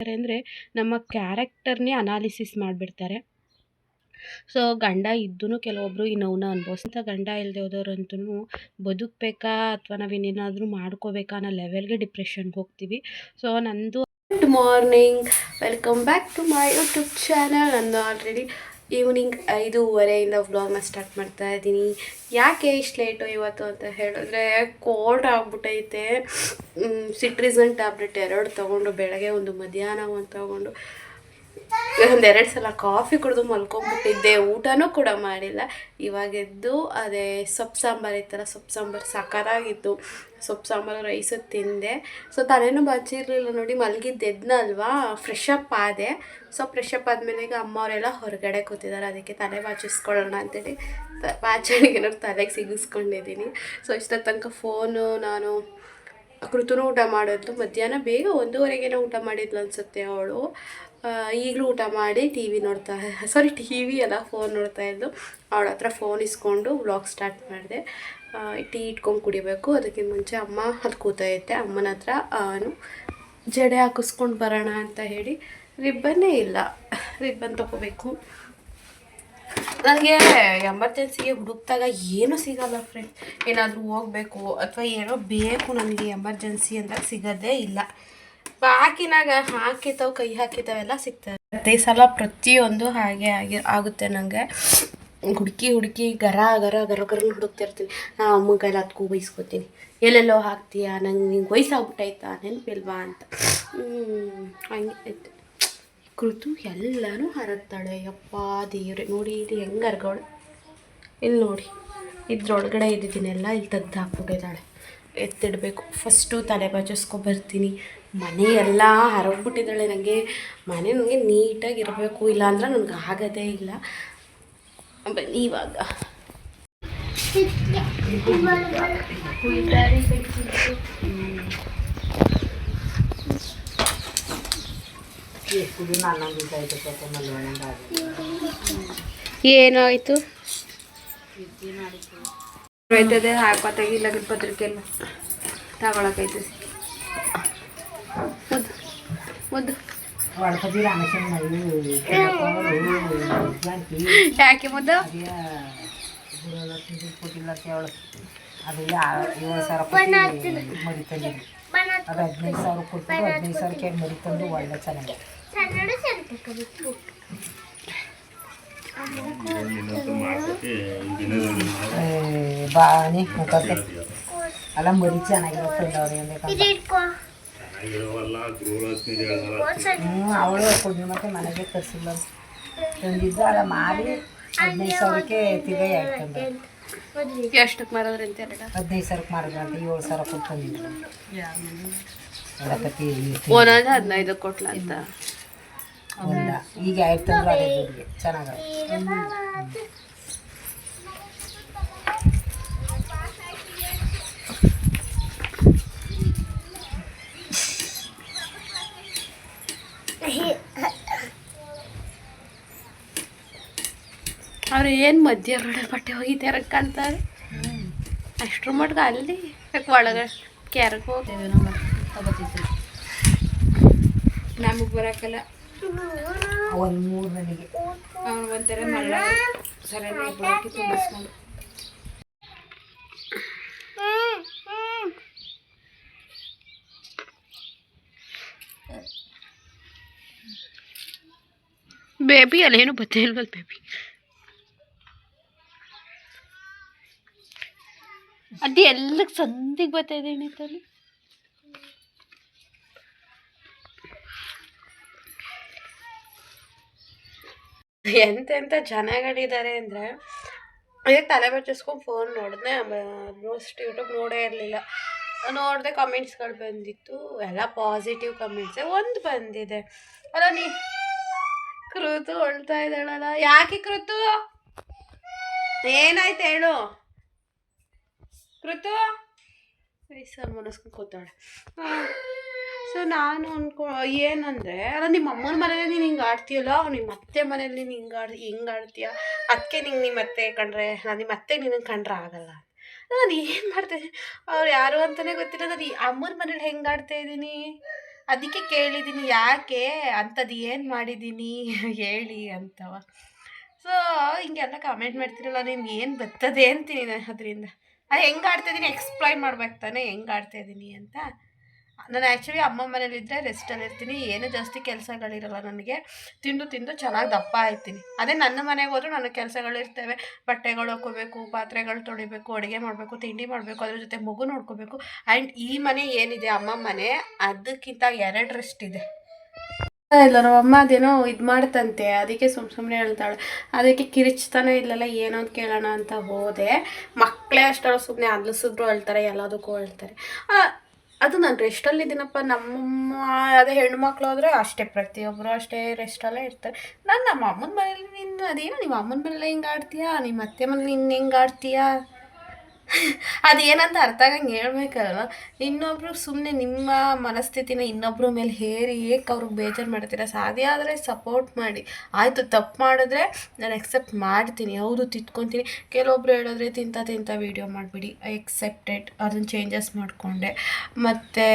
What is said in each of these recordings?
ಅಂದರೆ ನಮ್ಮ ಕ್ಯಾರೆಕ್ಟರ್ನೇ ಅನಾಲಿಸಿಸ್ ಮಾಡಿಬಿಡ್ತಾರೆ. ಸೊ, ಗಂಡ ಇದ್ದೂ ಕೆಲವೊಬ್ಬರು ಈ ನೋವನ್ನ ಅನುಭವಿಸ್ತ ಗಂಡ ಇಲ್ಲದೆ ಹೋದವ್ರಂತೂ ಬದುಕಬೇಕಾ ಅಥವಾ ನಾವು ಇನ್ನೇನಾದರೂ ಮಾಡ್ಕೋಬೇಕಾ ಅನ್ನೋ ಲೆವೆಲ್ಗೆ ಡಿಪ್ರೆಷನ್ಗೆ ಹೋಗ್ತೀವಿ. ಸೊ, ನಂದು good morning welcome back to my YouTube channel ನಂದು ಆಲ್ರೆಡಿ ಈವ್ನಿಂಗ್ ಐದೂವರೆಯಿಂದ ವ್ಲಾಗ್ನ ಸ್ಟಾರ್ಟ್ ಮಾಡ್ತಾ ಇದ್ದೀನಿ. ಯಾಕೆ ಇಷ್ಟು ಲೇಟು ಇವತ್ತು ಅಂತ ಹೇಳಿದ್ರೆ ಕೋಲ್ಡ್ ಆಗ್ಬಿಟ್ಟೈತೆ. ಸಿಟ್ರಿಸನ್ ಟ್ಯಾಬ್ಲೆಟ್ ಎರಡು ತೊಗೊಂಡು, ಬೆಳಗ್ಗೆ ಒಂದು ಮಧ್ಯಾಹ್ನ ಒಂದು ತೊಗೊಂಡು. ಒಂದೆರಡು ಸಲ ಕಾಫಿ ಕುಡಿದು ಮಲ್ಕೊಂಡ್ಬಿಟ್ಟಿದ್ದೆ ಊಟನೂ ಕೂಡ ಮಾಡಿಲ್ಲ. ಇವಾಗೆದ್ದು ಅದೇ ಸೊಪ್ಪು ಸಾಂಬಾರು ಇತ್ತಲ್ಲ ಸೊಪ್ಪು ಸಾಂಬಾರು ಸಖತ್ತಾಗಿತ್ತು ಸೊಪ್ಪು ಸಾಂಬಾರು, ರೈಸು ತಿಂದೆ. ಸೊ ತಲೆನೂ ಬಚ್ಚಿರಲಿಲ್ಲ ನೋಡಿ, ಮಲಗಿದ್ದು ಎದ್ನಲ್ವಾ ಫ್ರೆಶ್ ಅಪ್ ಆದೆ. ಸೊ ಫ್ರೆಶ್ ಅಪ್ ಆದಮೇಲೆ ಈಗ ಅಮ್ಮವರೆಲ್ಲ ಹೊರಗಡೆ ಕೂತಿದ್ದಾರೆ. ಅದಕ್ಕೆ ತಲೆ ಬಾಚಿಸ್ಕೊಳ್ಳೋಣ ಅಂತೇಳಿ ಬಾಚಣಿಗೆ ತಲೆಗೆ ಸಿಗಿಸ್ಕೊಂಡಿದ್ದೀನಿ. ಸೊ ಇಷ್ಟೊತ್ತು ತನಕ ಫೋನು, ನಾನು ಕೃತನೂ ಊಟ ಮಾಡೋದು. ಮಧ್ಯಾಹ್ನ ಬೇಗ ಒಂದೂವರೆಗೇನೋ ಊಟ ಮಾಡಿದ್ಲು ಅನಿಸುತ್ತೆ ಅವಳು. ಈಗಲೂ ಊಟ ಮಾಡಿ ಟಿ ವಿ ನೋಡ್ತಾ ಸಾರಿ ಟಿ ವಿ ಅಲ್ಲ ಫೋನ್ ನೋಡ್ತಾ ಇದ್ದು ಅವಳ ಹತ್ರ ಫೋನ್ ಇಸ್ಕೊಂಡು ವ್ಲಾಗ್ ಸ್ಟಾರ್ಟ್ ಮಾಡಿದೆ. ಟೀ ಇಟ್ಕೊಂಡು ಕುಡಿಬೇಕು. ಅದಕ್ಕೆ ಮುಂಚೆ ಅಮ್ಮ ಅಲ್ಲಿ ಕೂತೈತೆ. ಅಮ್ಮನ ಹತ್ರ ಜಡೆ ಹಾಕಿಸ್ಕೊಂಡು ಬರೋಣ ಅಂತ ಹೇಳಿ ರಿಬ್ಬನ್ನೇ ಇಲ್ಲ. ರಿಬ್ಬನ್ ತಗೋಬೇಕು. ನನಗೆ ಎಮರ್ಜೆನ್ಸಿಗೆ ಹುಡುಕ್ದಾಗ ಏನೂ ಸಿಗಲ್ಲ ಫ್ರೆಂಡ್ ಏನಾದರೂ ಹೋಗಬೇಕು ಅಥವಾ ಏನೋ ಬೇಕು ನನಗೆ ಎಮರ್ಜೆನ್ಸಿ ಅಂದಾಗ ಸಿಗೋದೇ ಇಲ್ಲ. ಬಾಕಿನಾಗ ಹಾಕಿತಾವ್ ಕೈ ಹಾಕಿತಾವೆಲ್ಲ ಸಿಗ್ತವೆ ಪ್ರತಿ ಸಲ ಪ್ರತಿಯೊಂದು ಹಾಗೆ ಆಗಿ, ಆಗುತ್ತೆ ನನಗೆ ಹುಡುಕಿ ಹುಡುಕಿ ಗರ ಗರ ಗರ ಗರ ಹುಡುಕ್ತಿರ್ತೀನಿ ನಾ ಅಮ್ಮ ಕೈಲಿ ಹತ್ಕೊ ಬೈಸ್ಕೊತೀನಿ. ಎಲ್ಲೆಲ್ಲೋ ಹಾಕ್ತೀಯಾ? ನಂಗೆ ನಿಂಗೆ ವಯಸ್ಸಾಗ್ಬಿಟ್ಟೈತಾ? ನೆನಪಿಲ್ವಾ ಅಂತ. ಹಂಗೆ ಕೃತು ಎಲ್ಲನೂ ಹರತ್ತಾಳೆ ಯಪ್ಪ ದೇವ್ರೆ, ನೋಡಿ ಇದು ಹೆಂಗೆ ಹರ್ಗವಳೆ. ಇಲ್ಲಿ ನೋಡಿ, ಇದ್ರೊಳಗಡೆ ಇದ್ದಿದ್ದೀನೆಲ್ಲ ಇಲ್ಲಿ ತೆಗ್ದು ಹಾಕ್ಬಿಟ್ಟಿದ್ದಾಳೆ. ಎತ್ತಿಡಬೇಕು. ಫಸ್ಟು ತಲೆ ಬರ್ತೀನಿ. ಮನೆ ಎಲ್ಲ ಹರಗ್ಬಿಟ್ಟಿದ್ದಾಳೆ ನನಗೆ ಮನೆ ನನಗೆ ನೀಟಾಗಿ ಇರಬೇಕು ಇಲ್ಲಾಂದ್ರೆ ನನಗೆ ಆಗೋದೇ ಇಲ್ಲ. ಬನ್ನಿ ಇವಾಗ. ಏನಾಯಿತು? ಆಯ್ತದೆ ಹಾಕೋತಾಗಿಲ್ಲ ಪತ್ರಿಕೆ ಎಲ್ಲ ತಗೊಳಕೈತದೆ ಮುದ್ದು ಮುದ್ದು ಯಾಕೆ ಮುದ್ದು ಅದು ಏಳು ಸಾವಿರ ಕೊಟ್ಟು ಮರಿ ತಂದಿದ್ದು ಅದು ಹದಿನೈದು ಸಾವಿರ ಕೊಟ್ಟು ಹದಿನೈದು ಸಾವಿರಕ್ಕೆ ಮರಿ ತಂದು ಒಳ್ಳೆ ಚೆನ್ನಾಗಿ ಬಾಣಿ ಮುಖಕ್ಕೆ ಅಲ್ಲ ಮರಿ ಚೆನ್ನಾಗಿರೋ ತಂದವ್ರೆ ಹ್ಞೂ ಅವಳು ಮತ್ತೆ ಮನೆಗೆ ತರಿಸಿಲ್ಲ ತಂದಿದ್ದು ಅಲ್ಲ ಮಾರಿ ಹದಿನೈದು ಸಾವಿರಕ್ಕೆ ತಿರ್ಗಾ ಎಷ್ಟಕ್ಕೆ ಮಾರೋದ್ರಿ ಅಂತ ಎರಡು ಹದಿನೈದು ಸಾವಿರಕ್ಕೆ ಮಾರಿದ್ರು ಅಂತ ಏಳು ಸಾವಿರ ಒಂದೊಂದು ಹದಿನೈದು ಕೊಟ್ಲ ಅಂತ. ಈಗ ಆಯ್ತು ಚೆನ್ನಾಗ ಅವ್ರು ಏನು ಮಧ್ಯ ರೋಡ ಬಟ್ಟೆ ಹೋಗಿದ್ದಾರೆ ಕಾಣ್ತಾರೆ ಅಷ್ಟ್ರ ಮಟ್ಗೆ ಅಲ್ಲಿ ಯಾಕೆ ಒಳಗೆ ಕ್ಯಾರಕ್ಕೆ ಹೋಗಿ ನಮಗೆ ಬರೋಕ್ಕಲ್ಲ ಒಂದು ಮೂರು ನನಗೆ. ಅವ್ನು ಒಂಥರ ಮಳ್ಳ ಸರಿಯಾಗಿ ತುಂಬಿಸ್ಕೊಂಡು. ಬೇಬಿ ಅಲ್ಲ ಏನು ಬತ್ತೆ ಇಲ್ವಲ್ಲ ಬೇಬಿ ಅದು ಎಲ್ಲಕ್ಕೆ ಸಂದಿಗೆ ಬರ್ತಾ ಇದೆ ಏನಿತ್ತಲ್ಲಿ ಎಂತೆಂಥ ಜನಗಳಿದ್ದಾರೆ ಅಂದರೆ ಅದೇ ತಲೆ ಬಚ್ಚಿಸ್ಕೊಂಡು ಫೋನ್ ನೋಡಿದೆ ಆಲ್ಮೋಸ್ಟ್ ಯೂಟ್ಯೂಬ್ ನೋಡೇ ಇರಲಿಲ್ಲ. ನೋಡಿದೆ ಕಮೆಂಟ್ಸ್ಗಳು ಬಂದಿತ್ತು, ಎಲ್ಲ ಪಾಸಿಟಿವ್ ಕಮೆಂಟ್ಸೇ ಒಂದು ಬಂದಿದೆ. ಅಲ್ಲ ನೀ, ಕೃತು ಹೊಳ್ತಾ ಇದ್ದಾಳಲ್ಲ, ಯಾಕೆ ಕೃತು? ಏನಾಯ್ತು ಹೇಳು. ಕೃತು ಸರ್ ಮುನಿಸ್ಕೊಂಡು ಕೂತಾಳೆ ಸೊ ನಾನು ಅನ್ಕೊ, ಏನಂದರೆ, ಅಲ್ಲ, ನಿಮ್ಮ ಅಮ್ಮನ ಮನೇಲಿ ನೀನು ಹಿಂಗೆ ಆಡ್ತೀಯಲ್ಲ, ನಿಮ್ಮ ಅತ್ತೆ ಮನೇಲಿ ನೀನು ಹಿಂಗೆ ಆಡ್, ಹಿಂಗೆ ಆಡ್ತೀಯ? ಅದಕ್ಕೆ ನಿಂಗೆ ನಿಮ್ಮ ಅತ್ತೆ ಕಂಡ್ರೆ ನಾನು ನಿಮ್ಮ ಅತ್ತೆ ನಿನ್ನ ಕಂಡ್ರೆ ಆಗಲ್ಲ. ನಾನು ಏನು ಮಾಡ್ತೇನೆ ಅವ್ರು ಯಾರು ಅಂತಲೇ ಗೊತ್ತಿಲ್ಲ. ನಾನು ಅಮ್ಮನ ಮನೇಲಿ ಹೆಂಗೆ ಆಡ್ತಾ ಇದ್ದೀನಿ? ಅದಕ್ಕೆ ಕೇಳಿದ್ದೀನಿ, ಯಾಕೆ? ಅಂಥದ್ದು ಏನು ಮಾಡಿದ್ದೀನಿ? ಹೇಳಿ ಅಂತವ. ಸೊ ಹಿಂಗೆಲ್ಲ ಕಮೆಂಟ್ ಮಾಡ್ತಿರಲ್ಲ, ನಿಮ್ಗೆ ಏನು ಬರ್ತದೆ ಅಂತೀನಿ ನಾನು ಅದರಿಂದ. ಅದು ಹೆಂಗೆ ಆಡ್ತಾಯಿದ್ದೀನಿ ಎಕ್ಸ್ಪ್ಲೈನ್ ಮಾಡ್ಬೇಕು ತಾನೇ, ಹೆಂಗೆ ಆಡ್ತಾಯಿದ್ದೀನಿ ಅಂತ. ನಾನು ಆ್ಯಕ್ಚುಲಿ ಅಮ್ಮ ಮನೇಲಿದ್ದರೆ ರೆಸ್ಟಲ್ಲಿ ಇರ್ತೀನಿ, ಏನು ಜಾಸ್ತಿ ಕೆಲಸಗಳಿರಲ್ಲ ನನಗೆ. ತಿಂದು ತಿಂದು ಚೆನ್ನಾಗಿ ದಪ್ಪ ಆಯ್ತೀನಿ. ಅದೇ ನನ್ನ ಮನೆಗೆ ಹೋದರೂ ನನಗೆ ಕೆಲಸಗಳಿರ್ತವೆ ಬಟ್ಟೆಗಳು ಹಾಕೋಬೇಕು ಪಾತ್ರೆಗಳು ತೊಳಿಬೇಕು, ಅಡುಗೆ ಮಾಡಬೇಕು, ತಿಂಡಿ ಮಾಡಬೇಕು, ಅದ್ರ ಜೊತೆ ಮಗು ನೋಡ್ಕೋಬೇಕು. ಆ್ಯಂಡ್ ಈ ಮನೆ ಏನಿದೆ ಅಮ್ಮ ಮನೆ, ಅದಕ್ಕಿಂತ ಎರಡರಷ್ಟಿದೆ ಇಲ್ಲ ನಮ್ಮ ಅಮ್ಮ ಅದೇನೋ ಇದು ಮಾಡ್ತಂತೆ, ಅದಕ್ಕೆ ಸುಮ್ ಸುಮ್ಮನೆ ಹೇಳ್ತಾಳೆ. ಅದಕ್ಕೆ ಕಿರಿಚ್ತಾನೆ ಇಲ್ಲಲ್ಲ, ಏನೋ ಅಂತ ಕೇಳೋಣ ಅಂತ ಹೋದೆ. ಮಕ್ಕಳೇ ಅಷ್ಟಲ್ಲ ಸುಮ್ಮನೆ ಅದ್ಲಿಸಿದ್ರು ಹೇಳ್ತಾರೆ, ಎಲ್ಲದಕ್ಕೂ ಹೇಳ್ತಾರೆ. ಅದು ನಾನು ರೆಸ್ಟಲ್ಲಿದ್ದೀನಪ್ಪ ನಮ್ಮ ಅದೇ ಹೆಣ್ಮಕ್ಳು ಹೋದ್ರೆ ಅಷ್ಟೇ ಪ್ರತಿಯೊಬ್ಬರು ಅಷ್ಟೇ ರೆಸ್ಟಲ್ಲೇ ಇರ್ತಾರೆ. ನಾನು ನಮ್ಮ ಅಮ್ಮನ ಮನೇಲಿ ನಿನ್ನ ಅದೇನು, ನಿಮ್ಮ ಅಮ್ಮನ ಮನೇಲಿ ಹಿಂಗೆ ಆಡ್ತೀಯಾ? ನಿಮ್ಮ ಅತ್ತೆ ಮನೇಲಿ ನಿನ್ನ ಹೆಂಗೆ ಆಡ್ತೀಯಾ? ಅದೇನಂತ ಅರ್ಥ ಆಗಂಗೆ ಹೇಳ್ಬೇಕಲ್ವ? ಇನ್ನೊಬ್ರು ಸುಮ್ಮನೆ ನಿಮ್ಮ ಮನಸ್ಥಿತಿನ ಇನ್ನೊಬ್ರ ಮೇಲೆ ಹೇರಿ, ಏಕೆ ಅವ್ರಿಗೆ ಬೇಜಾರು ಮಾಡ್ತೀರಾ? ಸಾಧ್ಯ ಆದರೆ ಸಪೋರ್ಟ್ ಮಾಡಿ. ಆಯಿತು, ತಪ್ಪು ಮಾಡಿದ್ರೆ ನಾನು ಎಕ್ಸೆಪ್ಟ್ ಮಾಡ್ತೀನಿ. ಹೌದು ತಿತ್ಕೊತೀನಿ ಕೆಲವೊಬ್ರು ಹೇಳಿದ್ರೆ ತಿಂತ ತಿಂತ ವೀಡಿಯೋ ಮಾಡಿಬಿಡಿ. ಐ ಎಕ್ಸೆಪ್ಟೆಡ್ ಅದನ್ನು ಚೇಂಜಸ್ ಮಾಡಿಕೊಂಡೆ. ಮತ್ತು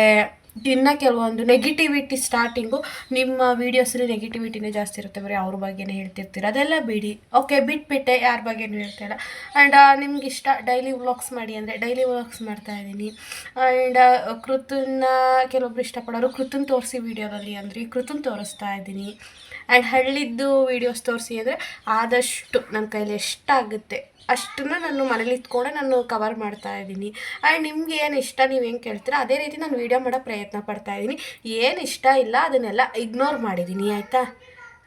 ಇನ್ನು ಕೆಲವೊಂದು ನೆಗೆಟಿವಿಟಿ ಸ್ಟಾರ್ಟಿಂಗು ನಿಮ್ಮ ವೀಡಿಯೋಸಲ್ಲಿ ನೆಗೆಟಿವಿಟಿನೇ ಜಾಸ್ತಿ ಇರುತ್ತೆ. ಬರೀ ಅವ್ರ ಬಗ್ಗೆನೇ ಹೇಳ್ತಿರ್ತೀರ. ಅದೆಲ್ಲ ಬಿಡಿ. ಓಕೆ ಬಿಟ್ಬಿಟ್ಟೆ. ಯಾರ ಬಗ್ಗೆನೂ ಹೇಳ್ತಾಯಿಲ್ಲ ಆ್ಯಂಡ್ ನಿಮ್ಗೆ ಇಷ್ಟ ಡೈಲಿ ವ್ಲಾಗ್ಸ್ ಮಾಡಿ ಅಂದರೆ ಡೈಲಿ ವ್ಲಾಗ್ಸ್ ಮಾಡ್ತಾ ಇದ್ದೀನಿ. ಆ್ಯಂಡ್ ಕೃತನ್ನ ಕೆಲವೊಬ್ರು ಇಷ್ಟಪಡೋರು ಕೃತನ್ ತೋರಿಸಿ ವೀಡಿಯೋದಲ್ಲಿ ಅಂದರೆ, ಕೃತನ್ ತೋರಿಸ್ತಾ ಇದ್ದೀನಿ. ಆ್ಯಂಡ್ ಹಳ್ಳಿದ್ದು ವೀಡಿಯೋಸ್ ತೋರಿಸಿ ಅಂದರೆ ಆದಷ್ಟು ನನ್ನ ಕೈಲಿ ಎಷ್ಟಾಗುತ್ತೆ ಅಷ್ಟನ್ನು ನಾನು ಮನೇಲಿ ಇಟ್ಕೊಂಡೆ ನಾನು ಕವರ್ ಮಾಡ್ತಾ ಇದ್ದೀನಿ. ಆ್ಯಂಡ್ ನಿಮ್ಗೆ ಏನು ಇಷ್ಟ, ನೀವು ಹೆಂಗೆ ಕೇಳ್ತೀರಾ? ಅದೇ ರೀತಿ ನಾನು ವೀಡಿಯೋ ಮಾಡೋ ಪ್ರಯತ್ನ ಪಡ್ತಾ ಇದ್ದೀನಿ. ಏನು ಇಷ್ಟ ಇಲ್ಲ, ಅದನ್ನೆಲ್ಲ ಇಗ್ನೋರ್ ಮಾಡಿದ್ದೀನಿ, ಆಯಿತಾ?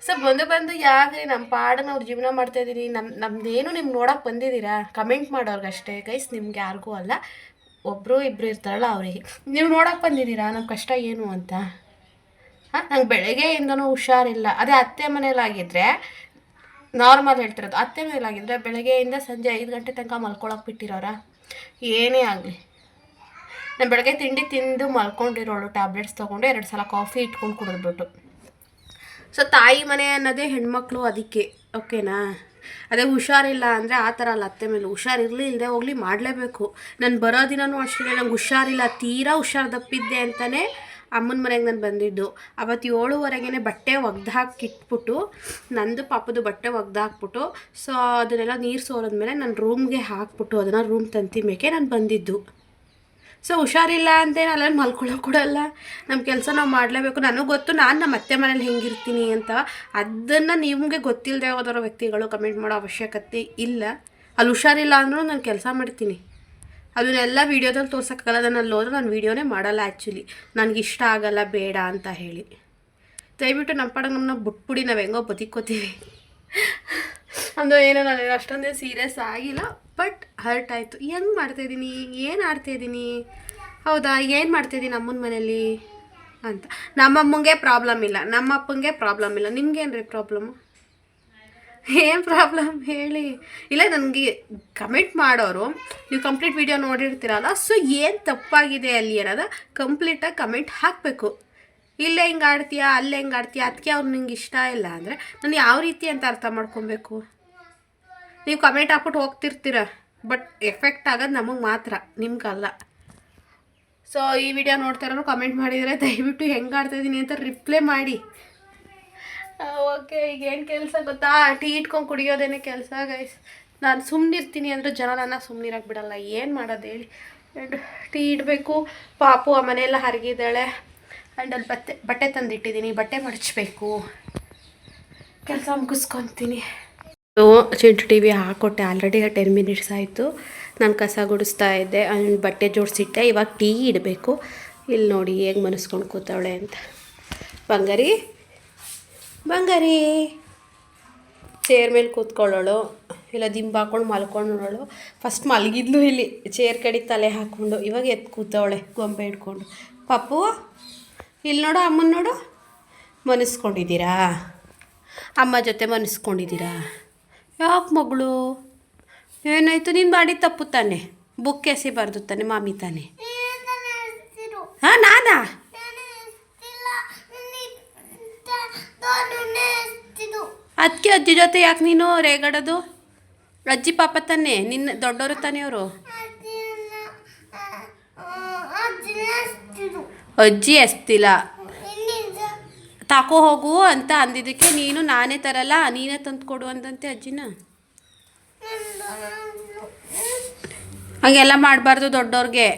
ಸೊ ಬಂದು ಬಂದು ಯಾಕೆ ನಮ್ಮ ಪಾಡನ್ನ ಅವ್ರ ಜೀವನ ಮಾಡ್ತಾ ಇದ್ದೀನಿ? ನಮ್ಮ ನಮ್ಮದೇನು ನಿಮ್ಗೆ ನೋಡೋಕೆ ಬಂದಿದ್ದೀರಾ? ಕಮೆಂಟ್ ಮಾಡೋರ್ಗಷ್ಟೇ ಗೈಸ್ ನಿಮ್ಗೆ ಯಾರಿಗೂ ಅಲ್ಲ ಒಬ್ಬರು ಇಬ್ಬರು ಇರ್ತಾರಲ್ಲ ಅವರಿಗೆ. ನೀವು ನೋಡೋಕೆ ಬಂದಿದ್ದೀರಾ? ನಮ್ಮ ಕಷ್ಟ ಏನು ಅಂತ? ಹಾಂ, ನಂಗೆ ಬೆಳಗ್ಗೆಯಿಂದನೂ ಹುಷಾರಿಲ್ಲ. ಅದೇ ಅತ್ತೆ ಮನೇಲಾಗಿದ್ದರೆ ನಾರ್ಮಲ್ ಹೇಳ್ತಿರೋದು, ಅತ್ತೆ ಮನೇಲಾಗಿದ್ದರೆ ಬೆಳಗ್ಗೆಯಿಂದ ಸಂಜೆ ಐದು ಗಂಟೆ ತನಕ ಮಲ್ಕೊಳಕ್ಕೆ ಬಿಟ್ಟಿರೋರ? ಏನೇ ಆಗಲಿ. ನಾನು ಬೆಳಗ್ಗೆ ತಿಂಡಿ ತಿಂದು ಮಲ್ಕೊಂಡಿರೋಳು ಟ್ಯಾಬ್ಲೆಟ್ಸ್ ತೊಗೊಂಡು ಎರಡು ಸಲ ಕಾಫಿ ಇಟ್ಕೊಂಡು ಕುಡಿದ್ಬಿಟ್ಟು. ಸೊ ತಾಯಿ ಮನೆ ಅನ್ನೋದೇ ಹೆಣ್ಮಕ್ಳು ಅದಕ್ಕೆ, ಓಕೆನಾ? ಅದೇ ಹುಷಾರಿಲ್ಲ ಅಂದರೆ ಆ ಥರ ಅಲ್ಲ ಅತ್ತೆ ಮೇಲೆ. ಹುಷಾರಿರಲಿ ಇಲ್ಲದೆ ಹೋಗಲಿ ಮಾಡಲೇಬೇಕು. ನಾನು ಬರೋ ದಿನವೂ ಅಷ್ಟೇ, ನಂಗೆ ಹುಷಾರಿಲ್ಲ, ತೀರಾ ಹುಷಾರು ತಪ್ಪಿದ್ದೆ ಅಂತಲೇ ಅಮ್ಮನ ಮನೆಗೆ ನಾನು ಬಂದಿದ್ದು. ಅವತ್ತು ಏಳುವರೆಗೆ ಬಟ್ಟೆ ಒಗ್ದು ಹಾಕಿಟ್ಬಿಟ್ಟು ನಂದು ಪಾಪದು ಬಟ್ಟೆ ಒಗ್ದು ಹಾಕ್ಬಿಟ್ಟು ಸೊ ಅದನ್ನೆಲ್ಲ ನೀರು ಸೋರಿದ್ಮೇಲೆ ನಾನು ರೂಮ್ಗೆ ಹಾಕ್ಬಿಟ್ಟು ಅದನ್ನು ರೂಮ್ ತಂತಿ ಮೇಕೆ ನಾನು ಬಂದಿದ್ದು. ಸೊ ಹುಷಾರಿಲ್ಲ ಅಂತೇನು ಅಲ್ಲ ಮಲ್ಕೊಳ್ಳೋಕೆ ಕೊಡಲ್ಲ ನಮ್ಮ ಕೆಲಸ ನಾವು ಮಾಡಲೇಬೇಕು. ನನಗೆ ಗೊತ್ತು ನಾನು ನಮ್ಮ ಅತ್ತೆ ಮನೇಲಿ ಹೆಂಗಿರ್ತೀನಿ ಅಂತ. ಅದನ್ನು ನಿಮಗೆ ಗೊತ್ತಿಲ್ಲದೆ ಹೋದರೋ ವ್ಯಕ್ತಿಗಳು ಕಮೆಂಟ್ ಮಾಡೋ ಅವಶ್ಯಕತೆ ಇಲ್ಲ. ಅಲ್ಲಿ ಹುಷಾರಿಲ್ಲ ಅಂದರೂ ನಾನು ಕೆಲಸ ಮಾಡ್ತೀನಿ. ಅದನ್ನೆಲ್ಲ ವೀಡಿಯೋದಲ್ಲಿ ತೋರ್ಸೋಕ್ಕಾಗಲ್ಲ ನಾನು ಅಲ್ಲಿ ಹೋದ್ರೆ ನಾನು ವೀಡಿಯೋನೇ ಮಾಡಲ್ಲ ಆ್ಯಕ್ಚುಲಿ ನನಗೆ ಇಷ್ಟ ಆಗಲ್ಲ, ಬೇಡ ಅಂತ ಹೇಳಿ. ದಯವಿಟ್ಟು ನಮ್ಮ ಪಾಡ ನಮ್ಮನ್ನ ಬಿಟ್ಬಿಡಿ, ನಾವು ಹೆಂಗೋ ಬದುಕೋತೀವಿ ಅಂದರೆ ಏನೋ ನಾನು ಅಷ್ಟೊಂದೇ ಸೀರಿಯಸ್ ಆಗಿಲ್ಲ ಬಟ್ ಹರ್ಟ್ ಆಯಿತು. ಹೆಂಗೆ ಮಾಡ್ತಾಯಿದ್ದೀನಿ ಏನು ಆಡ್ತಾಯಿದ್ದೀನಿ ಹೌದಾ? ಏನು ಮಾಡ್ತಾಯಿದ್ದೀನಿ ಅಮ್ಮನ ಮನೇಲಿ? ಅಂತ. ನಮ್ಮಮ್ಮಂಗೆ ಪ್ರಾಬ್ಲಮ್ ಇಲ್ಲ. ನಮ್ಮ ಅಪ್ಪಂಗೆ ಪ್ರಾಬ್ಲಮ್ ಇಲ್ಲ. ನಿಮ್ಗೇನು ರೀ ಪ್ರಾಬ್ಲಮ್ಮು ಏನು ಪ್ರಾಬ್ಲಮ್ ಹೇಳಿ. ಇಲ್ಲ, ನನಗೆ ಕಮೆಂಟ್ ಮಾಡೋರು, ನೀವು ಕಂಪ್ಲೀಟ್ ವಿಡಿಯೋ ನೋಡಿರ್ತೀರಲ್ಲ ಸೊ ಏನು ತಪ್ಪಾಗಿದೆ ಅಲ್ಲಿ ಅನ್ನೋದು ಕಂಪ್ಲೀಟಾಗಿ ಕಮೆಂಟ್ ಹಾಕಬೇಕು. ಇಲ್ಲೇ ಹಿಂಗೆ ಆಡ್ತೀಯಾ, ಅಲ್ಲೇ ಹಿಂಗೆ ಆಡ್ತೀಯಾ ಅದಕ್ಕೆ ಅವ್ರು ನಿಂಗೆ ಇಷ್ಟ ಇಲ್ಲ ಅಂದರೆ ನಾನು ಯಾವ ರೀತಿ ಅಂತ ಅರ್ಥ ಮಾಡ್ಕೊಬೇಕು? ನೀವು ಕಮೆಂಟ್ ಹಾಕ್ಬಿಟ್ಟು ಹೋಗ್ತಿರ್ತೀರ ಬಟ್ ಎಫೆಕ್ಟ್ ಆಗೋದು ನಮಗೆ ಮಾತ್ರ, ನಿಮ್ಗಲ್ಲ. ಸೊ ಈ ವಿಡಿಯೋ ನೋಡ್ತಾ ಕಮೆಂಟ್ ಮಾಡಿದರೆ ದಯವಿಟ್ಟು ಹೆಂಗೆ ಆಡ್ತಾಯಿದ್ದೀನಿ ಅಂತ ರಿಪ್ಲೈ ಮಾಡಿ. ಓಕೆ ಈಗ ಏನು ಕೆಲಸ ಗೊತ್ತಾ? ಟೀ ಇಟ್ಕೊಂಡು ಕುಡಿಯೋದೇನೆ ಕೆಲಸ ಗೈಸ್ ನಾನು ಸುಮ್ಮನಿರ್ತೀನಿ ಅಂದರೆ ಜನ ನನ್ನ ಸುಮ್ಮನಿರಕ್ಕೆ ಬಿಡಲ್ಲ ಏನು ಮಾಡೋದು ಹೇಳಿ? ಆ್ಯಂಡ್ ಟೀ ಇಡಬೇಕು. ಪಾಪು ಆ ಮನೆಯೆಲ್ಲ ಹರಗಿದ್ದಾಳೆ. ಆ್ಯಂಡ್ ಅಲ್ಲಿ ಬಟ್ಟೆ ಬಟ್ಟೆ ತಂದಿಟ್ಟಿದ್ದೀನಿ ಬಟ್ಟೆ ಮಡಚಬೇಕು. ಕೆಲಸ ಮುಗಿಸ್ಕೊತೀನಿ. ಚಿಂಟು ಟಿ ವಿ ಹಾಕ್ಕೊಟ್ಟೆ ಆಲ್ರೆಡಿ ಟೆನ್ ಮಿನಿಟ್ಸ್ ಆಯಿತು. ನಾನು ಕಸ ಗುಡಿಸ್ತಾ ಇದ್ದೆ. ಆ್ಯಂಡ್ ಬಟ್ಟೆ ಜೋಡಿಸಿಟ್ಟೆ. ಇವಾಗ ಟೀ ಇಡಬೇಕು. ಇಲ್ಲಿ ನೋಡಿ ಹೇಗೆ ಮನಸ್ಕೊಂಡು ಕೂತವಳೆ ಅಂತ. ಬಂಗಾರಿ? ಬಂಗಾರಿ. ಚೇರ್ ಮೇಲೆ ಕೂತ್ಕೊಳ್ಳೋಳು ಇಲ್ಲ ದಿಂಬು ಹಾಕೊಂಡು ನೋಡೋಳು. ಫಸ್ಟ್ ಮಲಗಿದ್ಲು ಇಲ್ಲಿ ಚೇರ್ ಕಡೆ ತಲೆ ಹಾಕ್ಕೊಂಡು ಇವಾಗ ಎತ್ತು ಕೂತವಳೆ ಗೊಂಬೆ ಹಿಡ್ಕೊಂಡು. ಪಪ್ಪು ಇಲ್ಲಿ ನೋಡು ಅಮ್ಮನ ನೋಡು. ಮನಸ್ಕೊಂಡಿದ್ದೀರಾ? ಅಮ್ಮ ಜೊತೆ ಮನಸ್ಕೊಂಡಿದ್ದೀರಾ? ಯಾಕೆ ಮಗಳು? ಏನಾಯಿತು? ನೀನು ಮಾಡಿ ತಪ್ಪು ತಾನೆ. ಬುಕ್ ಎಸಿಬಾರ್ದು ತಾನೆ ಮಾಮಿ ತಾನೆ. ಹಾಂ ನಾನಾ? ಅದಕ್ಕೆ ಅಜ್ಜಿ ಜೊತೆ ಯಾಕೆ ನೀನು ರೇಗಡದು? ಅಜ್ಜಿ ಪಾಪ ತಾನೆ, ನಿನ್ನ ದೊಡ್ಡವರು ತಾನೆ ಅವರು. ಅಜ್ಜಿ ಎಸ್ತಿಲ್ಲ. ತಾಕೋ ಹೋಗು ಅಂತ ಅಂದಿದ್ದಕ್ಕೆ ನೀನು ನಾನೇ ತರಲ್ಲ, ನೀನೇ ತಂದು ಕೊಡು ಅಂದಂತೆ ಅಜ್ಜಿನ. ಹಂಗೆಲ್ಲ ಮಾಡಬಾರ್ದು ದೊಡ್ಡವ್ರಿಗೆ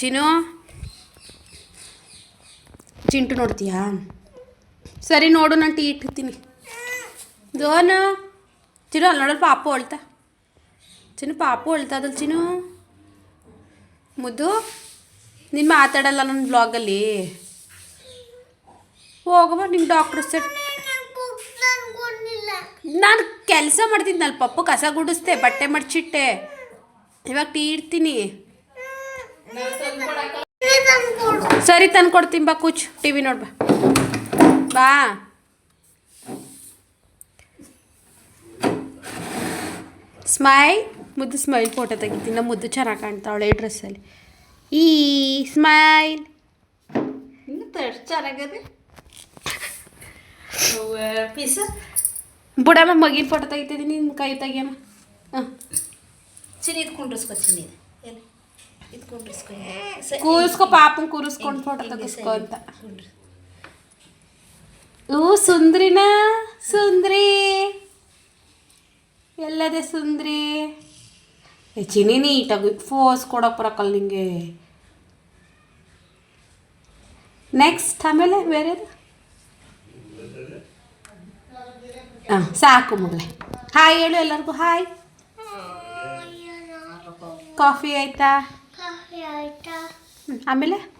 ಚಿನು ಚಿಂಟು ನೋಡ್ತೀಯಾ? ಸರಿ ನೋಡು ನಾನು ಟೀ ಇಟ್ಟಿರ್ತೀನಿ. ದೋನು ಚಿನ್ನು ಅಲ್ಲಿ ನೋಡಲ್ಲ ಪಾಪು ಅಳ್ತಾ. ಚಿನ್ನು ಪಾಪು ಅಳ್ತಾ ಅದಲ್ ಚಿನ್ನು. ಮುದ್ದು ನೀನು ಮಾತಾಡಲ್ಲ ನನ್ನ ಬ್ಲಾಗಲ್ಲಿ. ಹೋಗಮ್ಮ ನಿಂಗೆ ಡಾಕ್ಟ್ರ್ ಸೆಟ್ ನಾನು ಕೆಲಸ ಮಾಡ್ತಿದ್ನಲ್ಲ ಪಪ್ಪು ಕಸ ಗುಡಿಸ್ದೆ ಬಟ್ಟೆ ಮಡ್ಚಿಟ್ಟೆ. ಇವಾಗ ಟೀ ಇಡ್ತೀನಿ. ಸರಿ ತಂದು ಕೊಡ್ತೀನಿ ಬಾ ಕೂಚ್ ಟಿ ವಿ ನೋಡ್ಬಾ ಬಾ. ಸ್ಮೈಲ್ ಮುದ್ದು ಸ್ಮೈಲ್ ಫೋಟೋ ತೆಗಿತೀನಿ. ನಮ್ಮ ಮುದ್ದು ಚೆನ್ನಾಗಿ ಕಾಣ್ತಾವಳೆ ಈ ಡ್ರೆಸ್ಸಲ್ಲಿ ಈ ಸ್ಮೈಲ್. ಚೆನ್ನಾಗದೆ? ಪೀಸ? ಬುಡಮ್ಮ ಮಗಿನ ಫೋಟೋ ತೆಗಿತಿದ್ದೀನಿ. ನಿನ್ನ ಕೈ ತೆಗಿಯಮ್ಮ ಹಾಂ. ಚಿನಿ ಇದ್ಕೊಂಡಿಸ್ಕೊ ಚಿನಿ ಎಲ್ಲಿ ಇದ್ಕೊಂಡಿಸ್ಕೊ ಕೂರಿಸ್ಕೊ ಪಾಪನ್ ಕೂರಿಸ್ಕೊಂಡು ಫೋಟೋ ತೆಗಿಸ್ಕೊ ಅಂತ. ಓ ಸುಂದ್ರಿನಾ? ಸುಂದ್ರಿ. ಎಲ್ಲದೆ ಸುಂದ್ರಿ? ಚಿನಿ ನೀಟಾಗಿ ಫೋಸ್ ಕೊಡಕ್ಕೆ ಬರಕಲ್ಲ ನಿಂಗೆ. ನೆಕ್ಸ್ಟ್ ಆಮೇಲೆ ಬೇರೆದು? ಹಾಂ ಸಾಕು ಮಗಳೇ. ಹಾಯ್ ಹೇಳು ಎಲ್ಲರಿಗೂ ಹಾಯ್ ಕಾಫಿ ಆಯ್ತಾ? ಆಮೇಲೆ?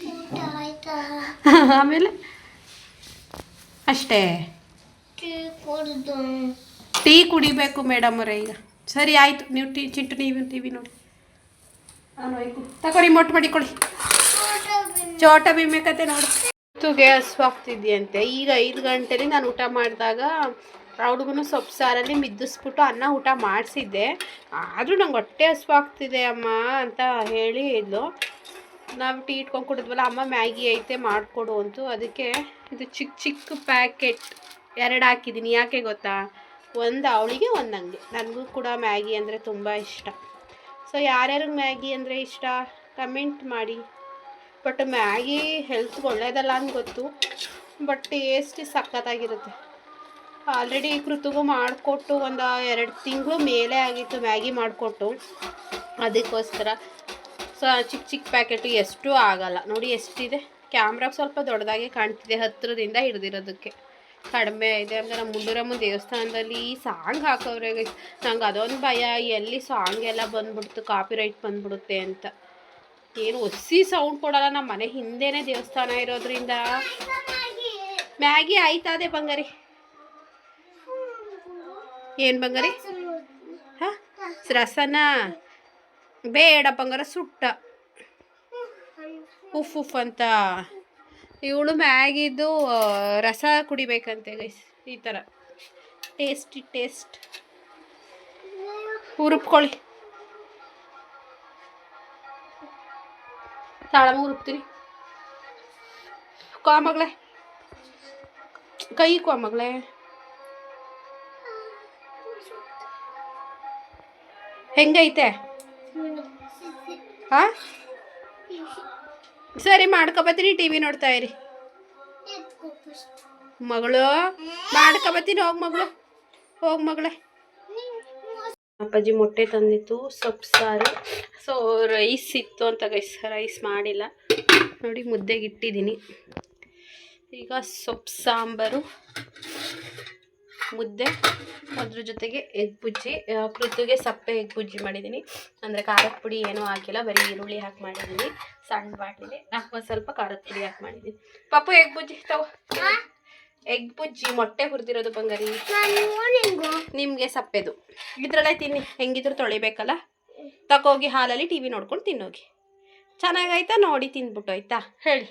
ಆಮೇಲೆ? ಅಷ್ಟೇ? ಟೀ ಕುಡಿಬೇಕು ಮೇಡಮ್ ಅವರೇ ಈಗ. ಸರಿ, ಆಯಿತು. ನೀವು ಟೀ, ಚಿಂಟು, ನೀವು ಟಿ ವಿ ನೋಡಿ ತಗೋ ರಿಮೋಟ್ ಮಾಡಿ ಕೊಡಿ ಚೋಟ ಬಿಮ್ಮೆ ಕತೆ ನೋಡು. ಗ್ಯಾಸ್ ಹೋಗ್ತಿದ್ಯಂತೆ. ಈಗ ಐದು ಗಂಟೆಲಿ ನಾನು ಊಟ ಮಾಡಿದಾಗ ಹುಡುಗನು ಸೊಪ್ಪು ಸಾರಲ್ಲಿ ಮಿದ್ದಿಸ್ಬಿಟ್ಟು ಅನ್ನ ಊಟ ಮಾಡಿಸಿದ್ದೆ. ಆದರೂ ನಂಗೆ ಹೊಟ್ಟೆ ಹಸುವಾಗ್ತಿದೆ ಅಮ್ಮ ಅಂತ ಹೇಳಿ ಇದ್ಲು. ನಾವು ಟೀ ಇಟ್ಕೊಂಡು ಕುಡಿದ್ವಲ್ಲ, ಅಮ್ಮ ಮ್ಯಾಗಿ ಐತೆ ಮಾಡಿಕೊಡು ಅಂತು. ಅದಕ್ಕೆ ಇದು ಚಿಕ್ಕ ಚಿಕ್ಕ ಪ್ಯಾಕೆಟ್ ಎರಡು ಹಾಕಿದ್ದೀನಿ. ಯಾಕೆ ಗೊತ್ತಾ? ಒಂದು ಅವಳಿಗೆ, ಒಂದು ಹಂಗೆ ನನಗೂ ಕೂಡ ಮ್ಯಾಗಿ ಅಂದರೆ ತುಂಬ ಇಷ್ಟ. ಸೊ ಯಾರ್ಯಾರಿಗೆ ಮ್ಯಾಗಿ ಅಂದರೆ ಇಷ್ಟ? ಕಮೆಂಟ್ ಮಾಡಿ. ಬಟ್ ಮ್ಯಾಗಿ ಹೆಲ್ತ್ಗೆ ಒಳ್ಳೇದಲ್ಲ ಅಂತ ಗೊತ್ತು. ಬಟ್ ಟೇಸ್ಟಿ ಸಖತ್ತಾಗಿರುತ್ತೆ. ಆಲ್ರೆಡಿ ಕೃತಗೂ ಮಾಡಿಕೊಟ್ಟು ಒಂದು ಎರಡು ತಿಂಗಳು ಮೇಲೆ ಆಗಿತ್ತು ಮ್ಯಾಗಿ ಮಾಡಿಕೊಟ್ಟು. ಅದಕ್ಕೋಸ್ಕರ ಸೊ ಚಿಕ್ಕ ಚಿಕ್ಕ ಪ್ಯಾಕೆಟು ಎಷ್ಟು ಆಗಲ್ಲ. ನೋಡಿ ಎಷ್ಟಿದೆ. ಕ್ಯಾಮ್ರಾಗ ಸ್ವಲ್ಪ ದೊಡ್ಡದಾಗಿ ಕಾಣ್ತಿದೆ ಹತ್ತಿರದಿಂದ ಹಿಡ್ದಿರೋದಕ್ಕೆ. ಕಡಿಮೆ ಇದೆ ಅಂದರೆ ನಮ್ಮ ಮುಂಡೂರಮ್ಮ ದೇವಸ್ಥಾನದಲ್ಲಿ ಸಾಂಗ್ ಹಾಕೋರೆ ನಂಗೆ ಅದೊಂದು ಭಯ. ಎಲ್ಲಿ ಸಾಂಗ್ ಎಲ್ಲ ಬಂದ್ಬಿಡ್ತು ಕಾಪಿ ರೈಟ್ ಬಂದ್ಬಿಡುತ್ತೆ ಅಂತ. ಏನು ಒಸಿ ಸೌಂಡ್ ಕೊಡಲ್ಲ. ನಮ್ಮ ಮನೆ ಹಿಂದೆನೇ ದೇವಸ್ಥಾನ ಇರೋದ್ರಿಂದ. ಮ್ಯಾಗಿ ಆಯ್ತಾದೆ ಬಂಗಾರಿ? ಏನು ಬಂಗಾರಿ? ಹಾಂ? ರಸನ? ಬೇಡ ಹಂಗಾರೆ ಸುಟ್ಟ. ಉಫ್ ಉಫ್ ಅಂತ. ಇವಳು ಮ್ಯಾಗಿದ್ದು ರಸ ಕುಡಿಬೇಕಂತೆ ಗೈಸ್ ಈ ಥರ ಟೇಸ್ಟಿ ಟೇಸ್ಟ್ ಹುರುಪ್ಕೊಳ್ಳಿ. ತಾಳಮ್ಮ ಹುರುಪ್ತೀನಿ ಕಾಮಗಳೇ ಕೈ ಕಾಮಗಳೇ ಹೆಂಗೈತೆ? ಹಾ? ಸರಿ, ಮಾಡ್ಕೊಬತ್ತೀನಿ, ಟಿ ವಿ ನೋಡ್ತಾ ಇರಿ. ಮಗಳು, ಮಾಡ್ಕೊಬತ್ತೀನಿ, ಹೋಗ್ ಮಗಳು. ಹೋಗ್ ಮಗಳೇ. ಅಪ್ಪಾಜಿ ಮೊಟ್ಟೆ ತಂದಿತ್ತು, ಸೊಪ್ಪು, ಸಾರು. ಸೊ, ರೈಸ್ ಇತ್ತು ಅಂತ ಗೈಸ್ ರೈಸ್ ಮಾಡಿಲ್ಲ. ನೋಡಿ, ಮುದ್ದೆಗೆ ಇಟ್ಟಿದ್ದೀನಿ. ಈಗ ಸೊಪ್ಪು, ಸಾಂಬಾರು. ಮುದ್ದೆ ಅದ್ರ ಜೊತೆಗೆ ಎಗ್ ಬುಜ್ಜಿ ಕೃತಿಗೆ ಸಪ್ಪೆ ಎಗ್ ಬುಜ್ಜಿ ಮಾಡಿದ್ದೀನಿ. ಅಂದರೆ ಖಾರದ ಪುಡಿ ಏನೂ ಹಾಕಿಲ್ಲ ಬರೀ ಈರುಳ್ಳಿ ಹಾಕಿ ಮಾಡಿದ್ದೀನಿ. ಸಣ್ಣ ಬಾಟ್ಲಿಗೆ. ಒಂದು ಸ್ವಲ್ಪ ಖಾರದ ಪುಡಿ ಹಾಕಿ ಮಾಡಿದ್ದೀನಿ. ಪಪ್ಪು ಎಗ್ ಬುಜ್ಜಿ ತಗೋ. ಎಗ್ ಬುಜ್ಜಿ ಮೊಟ್ಟೆ ಹುರಿದಿರೋದು ಬಂಗಾರಿ. ನಿಮಗೆ ಸಪ್ಪೆದು. ಇದ್ರಲ್ಲೇ ತಿನ್ನಿ. ಹೆಂಗಿದ್ರು ತೊಳಿಬೇಕಲ್ಲ? ತಗೋಗಿ ಹಾಲಲ್ಲಿ ಟಿ ವಿ ನೋಡ್ಕೊಂಡು ತಿನ್ನೋಗಿ. ಚೆನ್ನಾಗಾಯ್ತಾ? ನೋಡಿ ತಿಂದ್ಬಿಟ್ಟು ಆಯ್ತಾ? ಹೇಳಿ.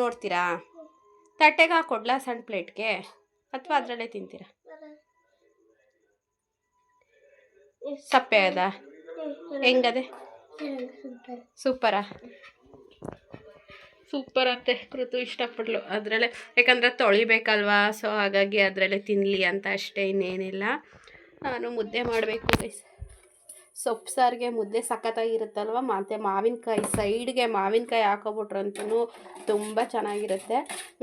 ನೋಡ್ತೀರಾ? ತಟ್ಟೆಗೆ ಹಾಕೊಡ್ಲಾ ಸಣ್ಣ ಪ್ಲೇಟ್ಗೆ ಅಥವಾ ಅದರಲ್ಲೇ ತಿಂತೀರಾ? ಸಪ್ಪೆ ಅದ? ಹೆಂಗದೆ? ಸೂಪರಾ? ಸೂಪರ್ ಅಂತೆ, ಕೃತು ಇಷ್ಟಪಟ್ಲು ಅದರಲ್ಲೇ, ಯಾಕಂದರೆ ತೊಳಿಬೇಕಲ್ವಾ, ಸೊ ಹಾಗಾಗಿ ಅದರಲ್ಲೇ ತಿನ್ನಲಿ ಅಂತ ಅಷ್ಟೇ ಇನ್ನೇನಿಲ್ಲ. ನಾನು ಮುದ್ದೆ ಮಾಡಬೇಕು ಸೊಪ್ಪು ಸಾರಿಗೆ ಮುದ್ದೆ ಸಖತ್ತಾಗಿರುತ್ತಲ್ವ? ಮತ್ತು ಮಾವಿನಕಾಯಿ ಸೈಡ್ಗೆ ಮಾವಿನಕಾಯಿ ಹಾಕೊಬಿಟ್ರಂತೂ ತುಂಬ ಚೆನ್ನಾಗಿರುತ್ತೆ.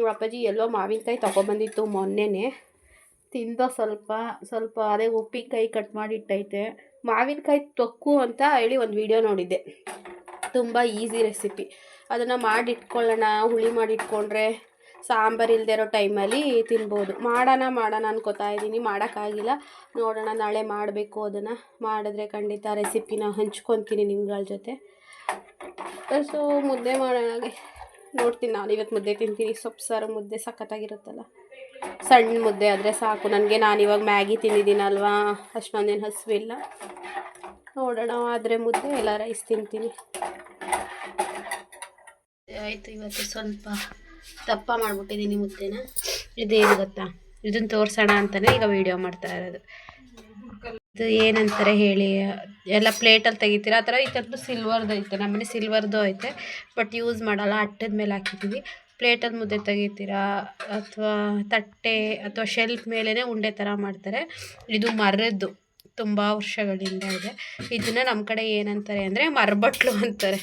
ಅಪ್ಪಾಜಿ ಎಲ್ಲೋ ಮಾವಿನಕಾಯಿ ತೊಗೊಬಂದಿತ್ತು ಮೊನ್ನೆನೇ. ತಿಂದ ಸ್ವಲ್ಪ ಸ್ವಲ್ಪ ಅದೇ ಉಪ್ಪಿನಕಾಯಿ ಕಟ್ ಮಾಡಿ ಇಟ್ಟೈತೆ ಮಾವಿನಕಾಯಿ ತೊಕ್ಕು ಅಂತ ಹೇಳಿ ಒಂದು ವಿಡಿಯೋ ನೋಡಿದ್ದೆ. ತುಂಬ ಈಸಿ ರೆಸಿಪಿ. ಅದನ್ನು ಮಾಡಿಟ್ಕೊಳ್ಳೋಣ, ಹುಳಿ ಮಾಡಿಟ್ಕೊಂಡ್ರೆ ಸಾಂಬಾರು ಇಲ್ಲದೆ ಇರೋ ಟೈಮಲ್ಲಿ ತಿನ್ಬೋದು. ಮಾಡೋಣ ಮಾಡೋಣ ಅನ್ಕೋತಾ ಇದ್ದೀನಿ. ಮಾಡೋಕ್ಕಾಗಿಲ್ಲ. ನೋಡೋಣ, ನಾಳೆ ಮಾಡಬೇಕು ಅದನ್ನು. ಮಾಡಿದ್ರೆ ಖಂಡಿತ ರೆಸಿಪಿನ ಹಂಚ್ಕೊತೀನಿ ನಿಮ್ಗಳ ಜೊತೆ. ಸೊ ಮುದ್ದೆ ಮಾಡೋಣ ನೋಡ್ತೀನಿ ನಾನು. ಇವತ್ತು ಮುದ್ದೆ ತಿಂತೀನಿ. ಸೊಪ್ಪು, ಸಾರು, ಮುದ್ದೆ ಸಖತ್ತಾಗಿರುತ್ತಲ್ಲ. ಸಣ್ಣ ಮುದ್ದೆ ಆದರೆ ಸಾಕು. ನನಗೆ ನಾನು ಇವಾಗ ಮ್ಯಾಗಿ ತಿಂದಿದ್ದೀನಲ್ವಾ? ಅಷ್ಟೊಂದೇನು ಹಸಿವಿಲ್ಲ ನೋಡೋಣ. ಆದರೆ ಮುದ್ದೆ ಎಲ್ಲ ರೈಸ್ ತಿಂತೀನಿ. ಆಯಿತು, ಇವತ್ತು ಸ್ವಲ್ಪ ದಪ್ಪ ಮಾಡಿಬಿಟ್ಟಿದ್ದೀನಿ ಮುದ್ದೆನ. ಇದೇನು ಗೊತ್ತಾ? ಇದನ್ನ ತೋರಿಸೋಣ ಅಂತಲೇ ಈಗ ವೀಡಿಯೋ ಮಾಡ್ತಾ ಇರೋದು. ಇದು ಏನಂತಾರೆ ಹೇಳಿ, ಎಲ್ಲ ಪ್ಲೇಟಲ್ಲಿ ತೆಗಿತೀರ? ಆ ಥರ ಈ ಥರದ್ದು ಸಿಲ್ವರ್ದು ಐತೆ. ನಮ್ಮನೆ ಸಿಲ್ವರ್ದು ಐತೆ. ಬಟ್ ಯೂಸ್ ಮಾಡಲ್ಲ. ಅಟ್ಟದ ಮೇಲೆ ಹಾಕಿದ್ದೀವಿ. ಪ್ಲೇಟಲ್ಲಿ ಮುದ್ದೆ ತೆಗಿತೀರಾ? ಅಥವಾ ತಟ್ಟೆ ಅಥವಾ ಶೆಲ್ಫ್ ಮೇಲೇ ಉಂಡೆ ಥರ ಮಾಡ್ತಾರೆ. ಇದು ಮರದ್ದು. ತುಂಬ ವರ್ಷಗಳಿಂದ ಇದೆ. ಇದನ್ನು ನಮ್ಮ ಕಡೆ ಏನಂತಾರೆ ಅಂದರೆ ಮರಬಟ್ಲು ಅಂತಾರೆ.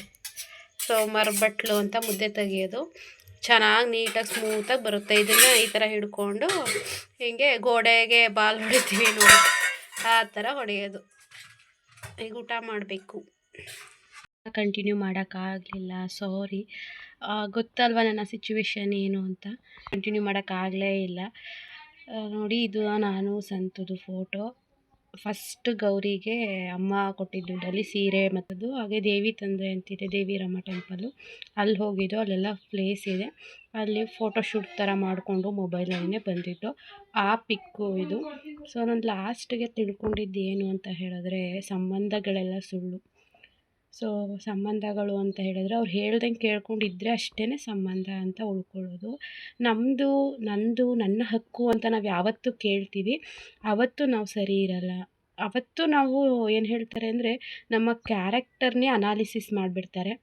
ಸೊ ಮರಬಟ್ಲು ಅಂತ ಮುದ್ದೆ ತೆಗಿಯೋದು. ಚೆನ್ನಾಗಿ ನೀಟಾಗಿ ಸ್ಮೂತಾಗಿ ಬರುತ್ತೆ. ಇದನ್ನು ಈ ಥರ ಹಿಡ್ಕೊಂಡು ಹೀಗೆ ಗೋಡೆಗೆ ಬಾಲ್ ಹೊಡಿತೀವಿ ನೋಡಿ. ಆ ಥರ ಹೊಡೆಯೋದು. ಈಗ ಊಟ ಮಾಡಬೇಕು. ಕಂಟಿನ್ಯೂ ಮಾಡೋಕ್ಕಾಗಲಿಲ್ಲ ಸಾರಿ ಗೊತ್ತಲ್ವ ನನ್ನ ಸಿಚುವೇಶನ್ ಏನು ಅಂತ? ಕಂಟಿನ್ಯೂ ಮಾಡೋಕ್ಕಾಗಲೇ ಇಲ್ಲ. ನೋಡಿ ಇದು ನಾನು ಸಂತದು ಫೋಟೋ ಫಸ್ಟ್ ಗೌರಿಗೆ ಅಮ್ಮ ಕೊಟ್ಟಿದ್ದು ದುಡ್ಡಲ್ಲಿ ಸೀರೆ ಮತ್ತದು, ಹಾಗೆ ದೇವಿ ತಂದೆ ಅಂತಿದೆ ದೇವಿರಮ್ಮ ಟೆಂಪಲ್ಲು ಅಲ್ಲಿ ಹೋಗಿದ್ದು, ಅಲ್ಲೆಲ್ಲ ಪ್ಲೇಸ್ ಇದೆ. ಅಲ್ಲಿ ಫೋಟೋಶೂಟ್ ಥರ ಮಾಡಿಕೊಂಡು ಮೊಬೈಲಲ್ಲೇ ಬಂದಿದ್ದು. ಆ ಪಿಕ್ಕು ಇದು. ಸೊ ನಾನು ಲಾಸ್ಟಿಗೆ ತಿಳ್ಕೊಂಡಿದ್ದು ಏನು ಅಂತ ಹೇಳಿದ್ರೆ, ಸಂಬಂಧಗಳೆಲ್ಲ ಸುಳ್ಳು. ಸೊ, ಸಂಬಂಧಗಳು ಅಂತ ಹೇಳಿದ್ರೆ ಅವ್ರು ಹೇಳ್ದಂಗೆ ಕೇಳ್ಕೊಂಡಿದ್ರೆ ಅಷ್ಟೇ ಸಂಬಂಧ ಅಂತ ಉಳ್ಕೊಳ್ಳೋದು. ನಮ್ಮದು ನಂದು, ನನ್ನ ಹಕ್ಕು ಅಂತ ನಾವು ಯಾವತ್ತೂ ಕೇಳ್ತೀವಿ. ಆವತ್ತು ನಾವು ಸರಿ ಇರಲ್ಲ. ಅವತ್ತು ನಾವು ಏನು ಹೇಳ್ತಾರೆ ಅಂದರೆ ನಮ್ಮ ಕ್ಯಾರೆಕ್ಟರ್ನೇ ಅನಾಲಿಸಿಸ್ ಮಾಡಿಬಿಡ್ತಾರೆ.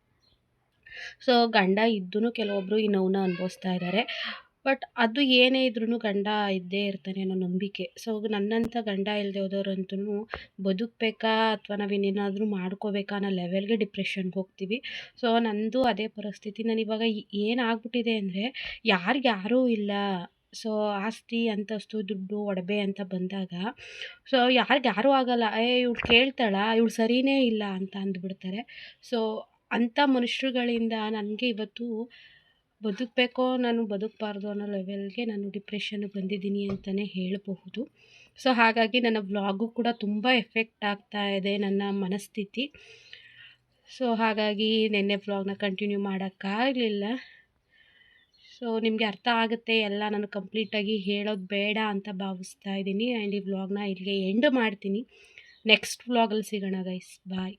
ಸೊ, ಗಂಡ ಇದ್ದೂ ಕೆಲವೊಬ್ಬರು ಈ ನೋವನ್ನ ಅನುಭವಿಸ್ತಾ ಇದ್ದಾರೆ ಬಟ್ ಅದು ಏನೇ ಇದ್ರೂ ಗಂಡ ಇದ್ದೇ ಇರ್ತಾನೆ ಅನ್ನೋ ನಂಬಿಕೆ. ಸೊ ನನ್ನಂಥ ಗಂಡ ಇಲ್ಲದೆ ಹೋದವ್ರಂತೂ ಬದುಕಬೇಕಾ ಅಥವಾ ನಾವು ಇನ್ನೇನಾದರೂ ಮಾಡ್ಕೋಬೇಕಾ ಅನ್ನೋ ಲೆವೆಲ್ಗೆ ಡಿಪ್ರೆಷನ್ಗೆ ಹೋಗ್ತೀವಿ. ಸೊ ನಂದು ಅದೇ ಪರಿಸ್ಥಿತಿ. ನಾನು ಇವಾಗ ಏನಾಗ್ಬಿಟ್ಟಿದೆ ಅಂದರೆ ಯಾರಿಗೆ ಯಾರೂ ಇಲ್ಲ. ಸೊ ಆಸ್ತಿ, ಅಂತಸ್ತು, ದುಡ್ಡು, ಒಡವೆ ಅಂತ ಬಂದಾಗ ಸೊ ಯಾರಿಗೆ ಯಾರೂ ಆಗಲ್ಲ. ಏ, ಇವಳು ಕೇಳ್ತಾಳ, ಇವಳು ಸರಿಯೇ ಇಲ್ಲ ಅಂತ ಅಂದ್ಬಿಡ್ತಾರೆ. ಸೊ ಅಂಥ ಮನುಷ್ಯರುಗಳಿಂದ ನನಗೆ ಇವತ್ತು ಬದುಕಬೇಕೋ, ನಾನು ಬದುಕಬಾರ್ದು ಅನ್ನೋ ಲೆವೆಲ್ಗೆ ನಾನು ಡಿಪ್ರೆಷನ್ಗೆ ಬಂದಿದ್ದೀನಿ ಅಂತಲೇ ಹೇಳಬಹುದು. ಸೊ ಹಾಗಾಗಿ ನನ್ನ ವ್ಲಾಗು ಕೂಡ ತುಂಬ ಎಫೆಕ್ಟ್ ಆಗ್ತಾ ಇದೆ ನನ್ನ ಮನಸ್ಥಿತಿ. ಸೊ ಹಾಗಾಗಿ ನಿನ್ನೆ ವ್ಲಾಗ್ನ ಕಂಟಿನ್ಯೂ ಮಾಡೋಕ್ಕಾಗಲಿಲ್ಲ ಸೊ ನಿಮಗೆ ಅರ್ಥ ಆಗುತ್ತೆ, ಎಲ್ಲ ನಾನು ಕಂಪ್ಲೀಟಾಗಿ ಹೇಳೋದು ಬೇಡ ಅಂತ ಭಾವಿಸ್ತಾ ಇದ್ದೀನಿ. ಆ್ಯಂಡ್ ಈ ವ್ಲಾಗ್ನ ಇಲ್ಲಿಗೆ ಎಂಡ್ ಮಾಡ್ತೀನಿ. ನೆಕ್ಸ್ಟ್ ವ್ಲಾಗಲ್ಲಿ ಸಿಗೋಣ ಗೈಸ್ ಬಾಯ್